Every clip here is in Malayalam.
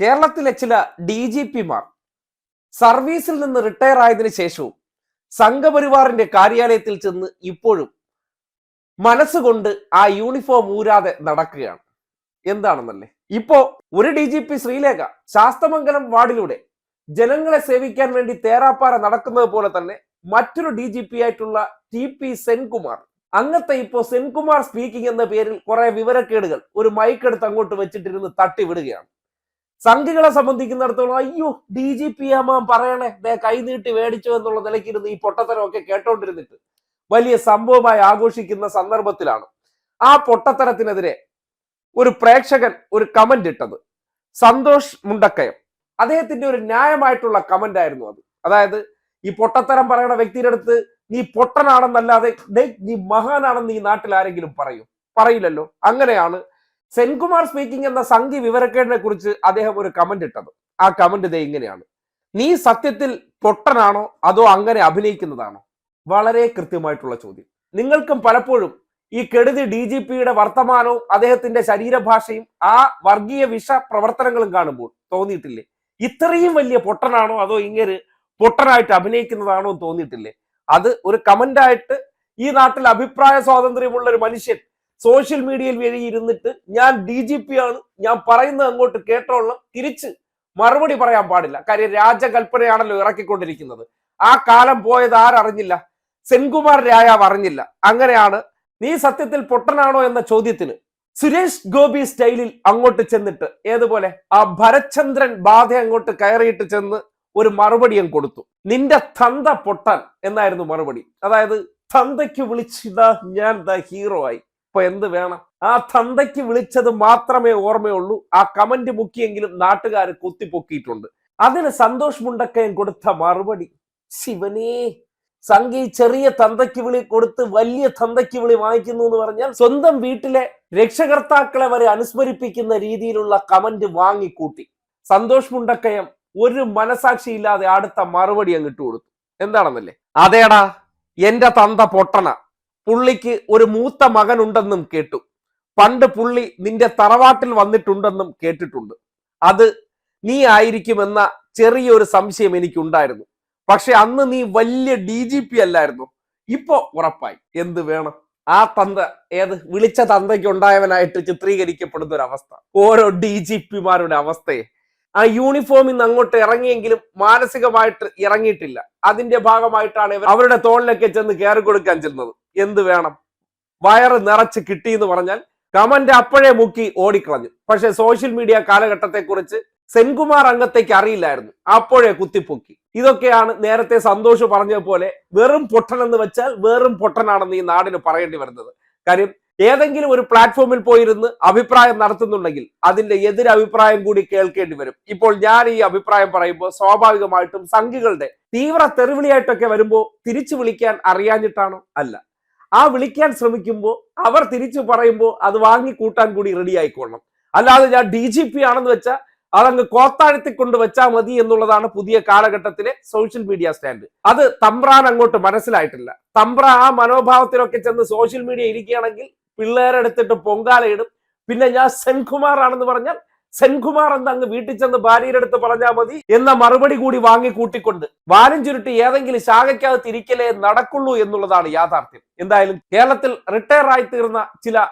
കേരളത്തിലെ ചില ഡി ജി പിമാർ സർവീസിൽ നിന്ന് റിട്ടയർ ആയതിനു ശേഷവും സംഘപരിവാറിന്റെ കാര്യാലയത്തിൽ ചെന്ന് ഇപ്പോഴും മനസ്സുകൊണ്ട് ആ യൂണിഫോം ഊരാതെ നടക്കുകയാണ്. എന്താണെന്നല്ലേ? ഇപ്പോ ഒരു D G P Sreelekha Sasthamangalam വാർഡിലൂടെ ജനങ്ങളെ സേവിക്കാൻ വേണ്ടി തേരാപ്പാറ നടക്കുന്നത് പോലെ തന്നെ മറ്റൊരു ഡി ജി പി ആയിട്ടുള്ള ടി പി സെൻകുമാർ. അങ്ങത്തെ ഇപ്പോ സെൻകുമാർ സ്പീക്കിംഗ് എന്ന പേരിൽ കുറെ വിവരക്കേടുകൾ ഒരു മൈക്ക് എടുത്ത് അങ്ങോട്ട് വെച്ചിട്ടിരുന്ന് തട്ടിവിടുകയാണ്. സംഘികളെ സംബന്ധിക്കുന്നിടത്തോളം അയ്യോ ഡി ജി പി അമ്മ പറയണേ ദേ കൈ നീട്ടി മേടിച്ചു എന്നുള്ള നിലയ്ക്കിരുന്ന് ഈ പൊട്ടത്തരമൊക്കെ കേട്ടോണ്ടിരുന്നിട്ട് വലിയ സംഭവമായി ആഘോഷിക്കുന്ന സന്ദർഭത്തിലാണ് ആ പൊട്ടത്തരത്തിനെതിരെ ഒരു പ്രേക്ഷകൻ ഒരു കമന്റ് ഇട്ടത്. സന്തോഷ് മുണ്ടക്കയം. അദ്ദേഹത്തിന്റെ ഒരു ന്യായമായിട്ടുള്ള കമന്റ് ആയിരുന്നു അത്. അതായത് ഈ പൊട്ടത്തരം പറയുന്ന വ്യക്തിയുടെ അടുത്ത് നീ പൊട്ടനാണെന്നല്ലാതെ നീ മഹാനാണെന്ന് ഈ നാട്ടിൽ ആരെങ്കിലും പറയും? പറയില്ലല്ലോ. അങ്ങനെയാണ് സെൻകുമാർ സ്പീക്കിംഗ് എന്ന സംഘി വിവരക്കേടിനെ കുറിച്ച് അദ്ദേഹം ഒരു കമന്റ് ഇട്ടത്. ആ കമന്റ് ഇതേ ഇങ്ങനെയാണ്. നീ സത്യത്തിൽ പൊട്ടനാണോ? അതോ അങ്ങനെ അഭിനയിക്കുന്നതാണോ? വളരെ കൃത്യമായിട്ടുള്ള ചോദ്യം. നിങ്ങൾക്കും പലപ്പോഴും ഈ കെടുതി ഡി ജി പിയുടെ വർത്തമാനവും അദ്ദേഹത്തിന്റെ ശരീരഭാഷയും ആ വർഗീയ വിഷ പ്രവർത്തനങ്ങളും കാണുമ്പോൾ തോന്നിയിട്ടില്ലേ? ഇത്രയും വലിയ പൊട്ടനാണോ? അതോ ഇങ്ങനെ പൊട്ടനായിട്ട് അഭിനയിക്കുന്നതാണോ തോന്നിയിട്ടില്ലേ? അത് ഒരു കമന്റായിട്ട് ഈ നാട്ടിൽ അഭിപ്രായ സ്വാതന്ത്ര്യമുള്ള ഒരു മനുഷ്യൻ സോഷ്യൽ മീഡിയയിൽ വഴി ഇരുന്നിട്ട് ഞാൻ ഡി ജി പി ആണ് ഞാൻ പറയുന്നത് അങ്ങോട്ട് കേട്ടോളണം തിരിച്ച് മറുപടി പറയാൻ പാടില്ല. കാര്യം രാജകൽപ്പനയാണല്ലോ ഇറക്കിക്കൊണ്ടിരിക്കുന്നത്. ആ കാലം പോയത് ആരറിഞ്ഞില്ല? സെൻകുമാർ രായാവ് അറിഞ്ഞില്ല. അങ്ങനെയാണ് നീ സത്യത്തിൽ പൊട്ടനാണോ എന്ന ചോദ്യത്തിന് സുരേഷ് ഗോപി സ്റ്റൈലിൽ അങ്ങോട്ട് ചെന്നിട്ട് ഏതുപോലെ? ആ ഭരചന്ദ്രൻ ബാധ അങ്ങോട്ട് കയറിയിട്ട് ചെന്ന് ഒരു മറുപടി അങ്ങ് കൊടുത്തു. നിന്റെ തന്ത പൊട്ടൻ എന്നായിരുന്നു മറുപടി. അതായത് തന്തയ്ക്ക് വിളിച്ചിതാ ഞാൻ ദ ഹീറോ ആയി. ഇപ്പൊ എന്ത് വേണം? ആ തന്തയ്ക്ക് വിളിച്ചത് മാത്രമേ ഓർമ്മയുള്ളൂ. ആ കമന്റ് മുക്കിയെങ്കിലും നാട്ടുകാർ കുത്തിപ്പൊക്കിയിട്ടുണ്ട്. അതിന് സന്തോഷ് മുണ്ടക്കയം കൊടുത്ത മറുപടി ശിവനേ സംഘി ചെറിയ തന്തയ്ക്ക് വിളി കൊടുത്ത് വലിയ തന്തയ്ക്ക് വിളി വാങ്ങിക്കുന്നു എന്ന് പറഞ്ഞാൽ സ്വന്തം വീട്ടിലെ രക്ഷകർത്താക്കളെ വരെ അനുസ്മരിപ്പിക്കുന്ന രീതിയിലുള്ള കമന്റ് വാങ്ങിക്കൂട്ടി. സന്തോഷ് മുണ്ടക്കയം ഒരു മനസാക്ഷിയില്ലാതെ അടുത്ത മറുപടി അങ്ങ് ഇട്ടു കൊടുത്തു എന്താണെന്നല്ലേ? അതേടാ എന്റെ തന്ത പൊട്ടണ പുള്ളിക്ക് ഒരു മൂത്ത മകനുണ്ടെന്നും കേട്ടു. പണ്ട് പുള്ളി നിന്റെ തറവാട്ടിൽ വന്നിട്ടുണ്ടെന്നും കേട്ടിട്ടുണ്ട്. അത് നീ ആയിരിക്കുമെന്ന ചെറിയൊരു സംശയം എനിക്കുണ്ടായിരുന്നു. പക്ഷെ അന്ന് നീ വലിയ ഡി ജി പി അല്ലായിരുന്നു. ഇപ്പോ ഉറപ്പായി. എന്ത് വേണം? ആ തന്ത ഏത് വിളിച്ച തന്തയ്ക്ക് ഉണ്ടായവനായിട്ട് ചിത്രീകരിക്കപ്പെടുന്ന ഒരു അവസ്ഥ ഓരോ ഡി ജി പിമാരുടെ അവസ്ഥയെ. ആ യൂണിഫോമിൽ നിന്ന് അങ്ങോട്ട് ഇറങ്ങിയെങ്കിലും മാനസികമായിട്ട് ഇറങ്ങിയിട്ടില്ല. അതിന്റെ ഭാഗമായിട്ടാണ് അവരുടെ തോളിലൊക്കെ ചെന്ന് കയറി കൊടുക്കാൻ ചെന്നത്. എന്ത് വേണം? വയറ് നിറച്ച് കിട്ടി എന്ന് പറഞ്ഞാൽ കമന്റ് അപ്പോഴേ മുക്കി ഓടിക്കളഞ്ഞു. പക്ഷെ സോഷ്യൽ മീഡിയ കാലഘട്ടത്തെക്കുറിച്ച് സെൻകുമാർ അംഗത്തേക്ക് അറിയില്ലായിരുന്നു. അപ്പോഴേ കുത്തിപ്പൊക്കി. ഇതൊക്കെയാണ് നേരത്തെ സന്തോഷ് പറഞ്ഞതുപോലെ വെറും പൊട്ടൻ എന്ന് വെച്ചാൽ വെറും പൊട്ടനാണെന്ന് ഈ നാടിന് പറയേണ്ടി വരുന്നത്. കാര്യം ഏതെങ്കിലും ഒരു പ്ലാറ്റ്ഫോമിൽ പോയിരുന്ന് അഭിപ്രായം നടത്തുന്നുണ്ടെങ്കിൽ അതിന്റെ എതിരഭിപ്രായം കൂടി കേൾക്കേണ്ടി വരും. ഇപ്പോൾ ഞാൻ ഈ അഭിപ്രായം പറയുമ്പോൾ സ്വാഭാവികമായിട്ടും സംഘികളുടെ തീവ്ര തെറിവിളിയായിട്ടൊക്കെ വരുമ്പോൾ തിരിച്ചു വിളിക്കാൻ അറിയാഞ്ഞിട്ടാണോ? അല്ല. ആ വിളിക്കാൻ ശ്രമിക്കുമ്പോൾ അവർ തിരിച്ചു പറയുമ്പോൾ അത് വാങ്ങി കൂട്ടാൻ കൂടി റെഡി ആയിക്കൊള്ളണം. അല്ലാതെ ഞാൻ ഡി ജി പി ആണെന്ന് വെച്ചാൽ അതങ്ങ് കോത്താഴ്ത്തി കൊണ്ട് വെച്ചാൽ മതി എന്നുള്ളതാണ് പുതിയ കാലഘട്ടത്തിലെ സോഷ്യൽ മീഡിയ സ്റ്റാൻഡ് അത് തമ്പ്രാൻ അങ്ങോട്ട് മനസ്സിലായിട്ടില്ല. തമ്പ്ര ആ മനോഭാവത്തിലൊക്കെ ചെന്ന് സോഷ്യൽ മീഡിയ ഇരിക്കുകയാണെങ്കിൽ പിള്ളേരെടുത്തിട്ട് പൊങ്കാലയിടും. പിന്നെ ഞാൻ സെൻകുമാർ ആണെന്ന് പറഞ്ഞാൽ സെൻകുമാർ എന്ന് അങ്ങ് വീട്ടിൽ ചെന്ന് ഭാര്യയുടെ അടുത്ത് പറഞ്ഞാൽ മതി എന്ന മറുപടി കൂടി വാങ്ങി കൂട്ടിക്കൊണ്ട് വാലും ചുരുട്ടി ഏതെങ്കിലും ശാഖയ്ക്കകത്ത് ഇരിക്കലേ നടക്കുള്ളൂ എന്നുള്ളതാണ് യാഥാർത്ഥ്യം. എന്തായാലും കേരളത്തിൽ റിട്ടയർ ആയി തീർന്ന ചില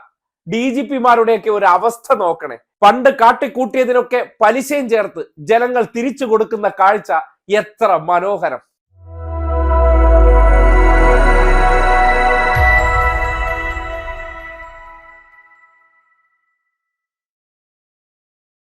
ഡി ജി പിമാരുടെയൊക്കെ ഒരു അവസ്ഥ നോക്കണേ. പണ്ട് കാട്ടിക്കൂട്ടിയതിനൊക്കെ പലിശയും ചേർത്ത് ജനങ്ങൾ തിരിച്ചു കൊടുക്കുന്ന കാഴ്ച എത്ര മനോഹരം.